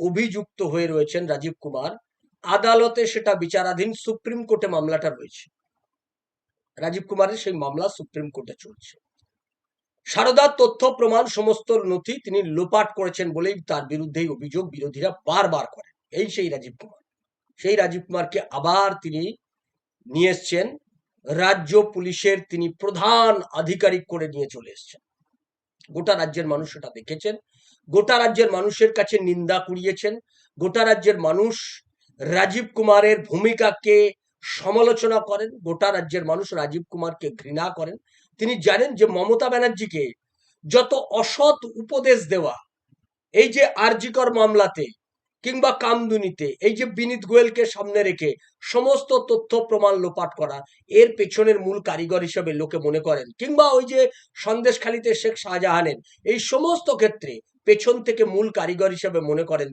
অভিযুক্ত হয়ে রয়েছেন রাজীব কুমার। আদালতে সেটা বিচারাধীন সুপ্রিম কোর্টে মামলাটা রয়েছে। রাজীব কুমারের সেই মামলা সুপ্রিম কোর্টে চলছে। সারদার তথ্য, প্রমাণ, সমস্ত নথি তিনি লোপাট করেছেন বলেই তার বিরুদ্ধেই অভিযোগ বিরোধীরা বারবার করেন। এই সেই রাজীব কুমার। সেই রাজীব কুমারকে আবার তিনি নিয়ে এসছেন। রাজ্য পুলিশের তিনি প্রধান আধিকারিক করে নিয়ে চলে এসছেন। গোটা রাজ্যের মানুষ সেটা দেখেছেন। গোটা রাজ্যের মানুষের কাছে নিন্দা কুড়িয়েছেন। গোটা রাজ্যের মানুষ রাজীব কুমারের ভূমিকাকে সমালোচনা করেন। গোটা রাজ্যের মানুষ রাজীব কুমারকে ঘৃণা করেন। তিনি জানেন যে মমতা ব্যানার্জিকে যত অসৎ উপদেশ দেওয়া, এই যে আরজিকর মামলাতে কিংবা কামদুনিতে, এই যে বিনীত গোয়েলকে সামনে রেখে সমস্ত তথ্য প্রমাণ লোপাট করা, এর পেছনের মূল কারিগর হিসেবে লোকে মনে করেন। কিংবা ওই যে সন্দেশখালিতে শেখ শাহজাহানের, এই সমস্ত ক্ষেত্রে পেছন থেকে মূল কারিগর হিসেবে মনে করেন